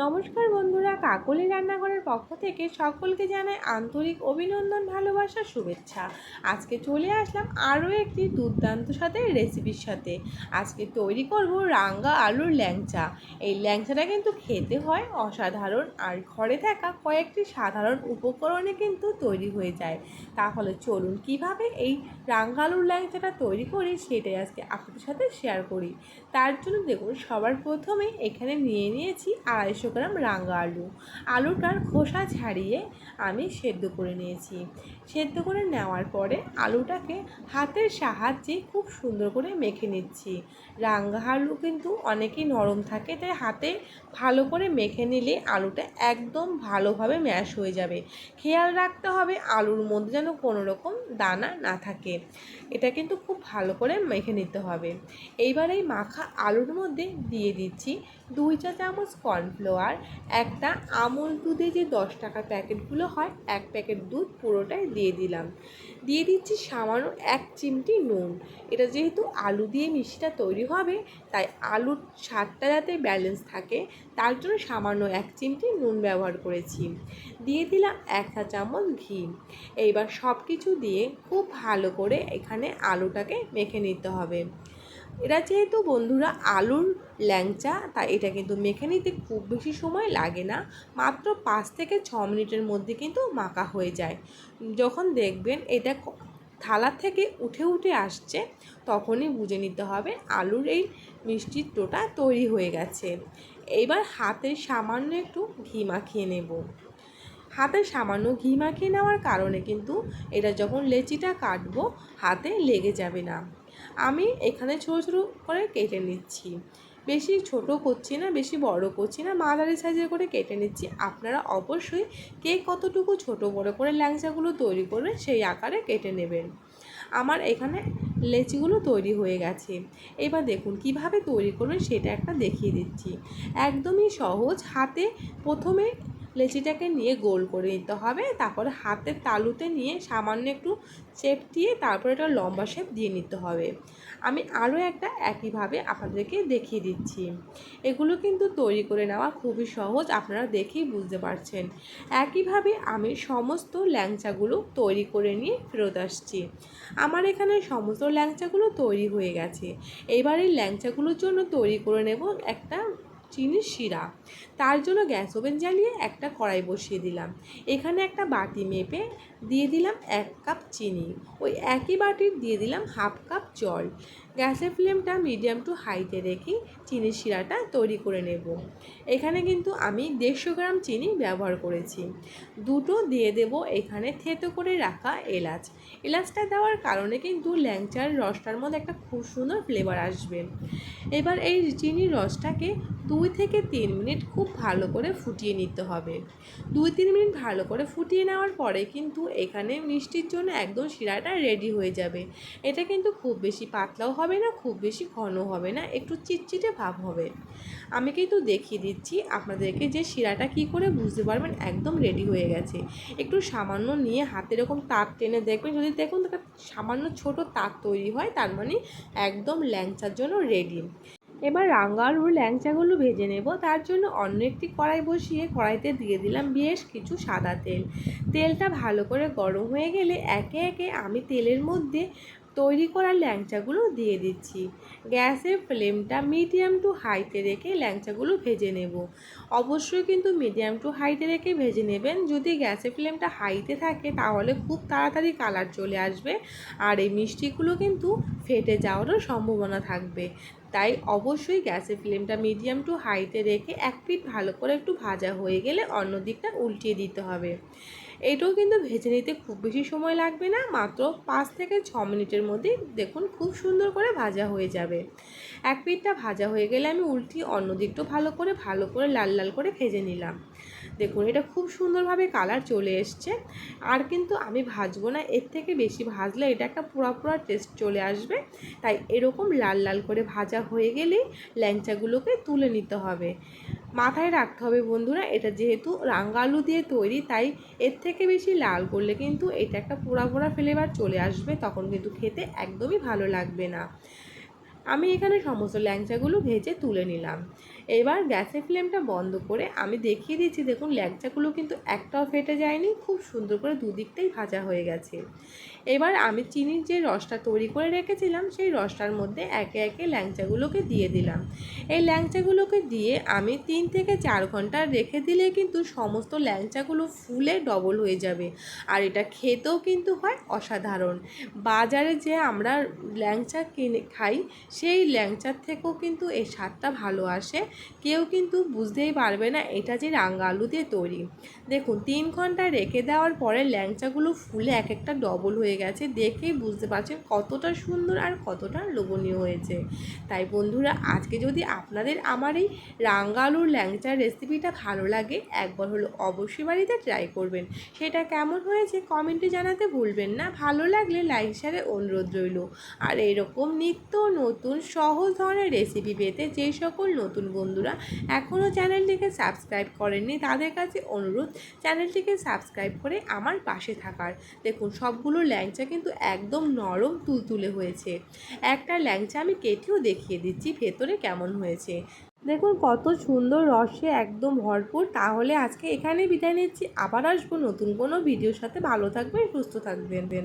নমস্কার বন্ধুরা, কাকলি রান্নাঘরের পক্ষ থেকে সকলকে জানাই আন্তরিক অভিনন্দন, ভালোবাসা, শুভেচ্ছা। আজকে চলে আসলাম আরও একটি দুর্দান্ত সাথে রেসিপির সাথে। আজকে তৈরি করব রাঙ্গা আলুর ল্যাংচা। এই ল্যাংচাটা কিন্তু খেতে হয় অসাধারণ আর ঘরে থাকা কয়েকটি সাধারণ উপকরণে কিন্তু তৈরি হয়ে যায়। তাহলে চলুন কীভাবে এই রাঙ্গা আলুর ল্যাংচাটা তৈরি করি সেটাই আজকে আপনাদের সাথে শেয়ার করি। তার জন্য দেখুন, সবার প্রথমে এখানে নিয়ে নিয়েছি আড়াইশো গ্রাম রাঙা আলু। আলুটার খোসা ছাড়িয়ে আমি সেদ্ধ করে নিয়েছি। সেদ্ধ করে নেওয়ার পরে আলুটাকে হাতের সাহায্যে খুব সুন্দর করে মেখে নিচ্ছি। রাঙ্গা আলু কিন্তু অনেকই নরম থাকে, তাই হাতে ভালো করে মেখে নিলে আলুটা একদম ভালোভাবে ম্যাশ হয়ে যাবে। খেয়াল রাখতে হবে আলুর মধ্যে যেন কোনো রকম দানা না থাকে। এটা কিন্তু খুব ভালো করে মেখে নিতে হবে। এইবার এই মাখা আলুর মধ্যে দিয়ে দিচ্ছি দুই চা চামচ কর্নফ্লাওয়ার একটা আমুল দুধে যে দশ টাকার প্যাকেটগুলো হয়, এক প্যাকেট দুধ পুরোটাই দিয়ে দিলাম। দিয়ে দিচ্ছি সামান্য এক চিমটি নুন। এটা যেহেতু আলু দিয়ে মিষ্টিটা তৈরি হবে, তাই আলুর স্বাদটা যাতে ব্যালেন্স থাকে, তার জন্য সামান্য এক চিমটি নুন ব্যবহার করেছি। দিয়ে দিলাম এক চা চামচ ঘি। এইবার সব কিছু দিয়ে খুব ভালো করে এখানে আলুটাকে মেখে নিতে হবে। এটা যেহেতু বন্ধুরা, আলুর ল্যাংচা, তাই এটা কিন্তু মেখে নিতে খুব বেশি সময় লাগে না। মাত্র পাঁচ থেকে ছ মিনিটের মধ্যে কিন্তু মাখা হয়ে যায়। যখন দেখবেন এটা থালা থেকে উঠে উঠে আসছে, তখনই বুঝে নিতে হবে আলুর এই মিষ্টির টোটা তৈরি হয়ে গেছে। এইবার হাতে সামান্য একটু ঘি মাখিয়ে নেব। হাতে সামান্য ঘি মাখিয়ে নেওয়ার কারণে কিন্তু এটা যখন লেচিটা কাটবো, হাতে লেগে যাবে না। আমি এখানে ছোটো ছোটো করে কেটে নিচ্ছি। বেশি ছোট করছি না, বেশি বড় করছি না, মাঝারি সাইজের করে কেটে নিচ্ছি। আপনারা অবশ্যই কে কতটুকু ছোট বড় করে ল্যাংচাগুলো তৈরি করবেন সেই আকারে কেটে নেবেন। আমার এখানে লেচিগুলো তৈরি হয়ে গেছে। এবার দেখুন কীভাবে তৈরি করবেন সেটা একটা দেখিয়ে দিচ্ছি। একদমই সহজ, হাতে প্রথমে লেচিটাকে নিয়ে গোল করে নিতে হবে। তারপরে হাতের তালুতে নিয়ে সামান্য একটু শেপ দিয়ে তারপরে একটা লম্বা শেপ দিয়ে নিতে হবে। আমি আরও একটা একইভাবে আপনাদেরকে দেখিয়ে দিচ্ছি। এগুলো কিন্তু তৈরি করে নেওয়া খুবই সহজ, আপনারা দেখেই বুঝতে পারছেন। একইভাবে আমি সমস্ত ল্যাংচাগুলো তৈরি করে নিয়ে ফেরত আসছি। আমার এখানে সমস্ত ল্যাংচাগুলো তৈরি হয়ে গেছে। এবার এই ল্যাংচাগুলোর জন্য তৈরি করে নেব একটা চিনির শিরা। তার জন্য গ্যাস ওভেন জ্বালিয়ে একটা কড়াই বসিয়ে দিলাম। এখানে একটা বাটি মেপে দিয়ে দিলাম এক কাপ চিনি। ওই একই বাটির দিয়ে দিলাম হাফ কাপ জল। গ্যাসের ফ্লেমটা মিডিয়াম টু হাইতে রেখে চিনির শিরাটা তৈরি করে নেব। এখানে কিন্তু আমি দেড়শো গ্রাম চিনি ব্যবহার করেছি। দুটো দিয়ে দেব এখানে থেতো করে রাখা এলাচ। এলাচটা দেওয়ার কারণে কিন্তু ল্যাংচার রসটার মধ্যে একটা খুব সুন্দর ফ্লেভার আসবে। এবার এই চিনির রসটাকে দুই থেকে তিন মিনিট খুব ভালো করে ফুটিয়ে নিতে হবে। দুই তিন মিনিট ভালো করে ফুটিয়ে নেওয়ার পরে কিন্তু এখানে মিষ্টির জন্য একদম শিরাটা রেডি হয়ে যাবে। এটা কিন্তু খুব বেশি পাতলাও হবে না, খুব বেশি ঘন হবে না, একটু চিটচিটে ভাব হবে। আমি কিন্তু দেখিয়ে দিচ্ছি আপনাদেরকে যে শিরাটা কি করে বুঝতে পারবেন একদম রেডি হয়ে গেছে। একটু সামান্য নিয়ে হাতে এরকম তাক টেনে দেখবেন, যদি দেখুন সামান্য ছোট তাক তৈরি হয়, তার মানে একদম ল্যাংচার জন্য রেডি এবার রাঙ্গা আলুর ল্যাংচাগুলো ভেজে নেব। তার জন্য অন্য একটি কড়াই বসিয়ে কড়াইতে দিয়ে দিলাম বেশ কিছু সাদা তেল। তেলটা ভালো করে গরম হয়ে গেলে একে একে আমি তেলের মধ্যে তৈরি করা ল্যাংচাগুলো দিয়ে দিচ্ছি। গ্যাসের ফ্লেমটা মিডিয়াম টু হাইতে রেখে ল্যাংচাগুলো ভেজে নেব। অবশ্যই কিন্তু মিডিয়াম টু হাইতে রেখে ভেজে নেবেন। যদি গ্যাসের ফ্লেমটা হাইতে থাকে তাহলে খুব তাড়াতাড়ি কালার চলে আসবে আর এই মিষ্টিগুলো কিন্তু ফেটে যাওয়ারও সম্ভাবনা থাকবে। তাই অবশ্যই গ্যাসের ফ্লেমটা মিডিয়াম টু হাইতে রেখে এক পিঠ ভালো করে একটু ভাজা হয়ে গেলে অন্য দিকটা উল্টিয়ে দিতে হবে। এটাও কিন্তু ভেজে নিতে খুব বেশি সময় লাগবে না, মাত্র পাঁচ থেকে ছ মিনিটের মধ্যেই দেখুন খুব সুন্দর করে ভাজা হয়ে যাবে। এক পিঠটা ভাজা হয়ে গেলে আমি উল্টিয়ে অন্য দিকটাও ভালো করে ভালো করে লাল লাল করে ভেজে নিলাম। দেখুন এটা খুব সুন্দরভাবে কালার চলে এসছে। আর কিন্তু আমি ভাজবো না, এর থেকে বেশি ভাজলে এটা একটা পুরা টেস্ট চলে আসবে। তাই এরকম লাল লাল করে ভাজা হয়ে গেলেই ল্যাংচাগুলোকে তুলে নিতে হবে। মাথায় রাখতে হবে বন্ধুরা, এটা যেহেতু রাঙা আলু দিয়ে তৈরি, তাই এর থেকে বেশি লাল করলে কিন্তু এটা একটা পোড়া পোড়া ফ্লেভার চলে আসবে, তখন কিন্তু খেতে একদমই ভালো লাগবে না। আমি এখানে সমস্ত ল্যাংচাগুলো ভেজে তুলে নিলাম। এবার গ্যাসের ফ্লেমটা বন্ধ করে আমি দেখিয়ে দিচ্ছি দেখুন ল্যাংচাগুলো কিন্তু একটাও ফেটে যায়নি, খুব সুন্দর করে দুদিকটাই ভাজা হয়ে গেছে। এবার আমি চিনির যে রসটা তৈরি করে রেখেছিলাম, সেই রসটার মধ্যে একে একে ল্যাংচাগুলোকে দিয়ে দিলাম। এই ল্যাংচাগুলোকে দিয়ে আমি তিন থেকে চার ঘণ্টা রেখে দিলে কিন্তু সমস্ত ল্যাংচাগুলো ফুলে ডবল হয়ে যাবে। আর এটা খেতেও কিন্তু হয় অসাধারণ। বাজারে যে আমরা ল্যাংচা কিনে, খাই, সেই ল্যাংচার থেকেও কিন্তু এই স্বাদটা ভালো আসে। কেউ কিন্তু বুঝতেই পারবে না এটা যে রাঙা আলু দিয়ে তৈরি। দেখুন, তিন ঘণ্টা রেখে দেওয়ার পরে ল্যাংচাগুলো ফুলে এক একটা ডবল হয়ে গেছে। দেখেই বুঝতে পারছেন কতটা সুন্দর আর কতটা লোভনীয় হয়েছে। তাই বন্ধুরা, আজকে যদি আপনাদের আমার এই রাঙা আলুর ল্যাংচার রেসিপিটা ভালো লাগে, একবার হলো অবশ্যই বাড়িতে ট্রাই করবেন। সেটা কেমন হয়েছে কমেন্টে জানাতে ভুলবেন না। ভালো লাগলে লাইক শেয়ারে অনুরোধ রইল। আর এরকম নিত্য নতুন সহজ ধরনের রেসিপি পেতে যেই সকল নতুন বন্ধুরা এখনও চ্যানেলটিকে সাবস্ক্রাইব করেননি, তাদের কাছে অনুরোধ, চ্যানেলটিকে সাবস্ক্রাইব করে আমার পাশে থাকার। দেখুন, সবগুলো ল্যাংচা কিন্তু একদম নরম তুলতুলে হয়েছে। একটা ল্যাংচা আমি কেটেও দেখিয়ে দিচ্ছি, ভেতরে কেমন হয়েছে। দেখুন, কত সুন্দর রসে একদম ভরপুর। তাহলে আজকে এখানেই বিদায় নিচ্ছি। আবার আসব নতুন কোনো ভিডিওর সাথে। ভালো থাকবেন, সুস্থ থাকবেন।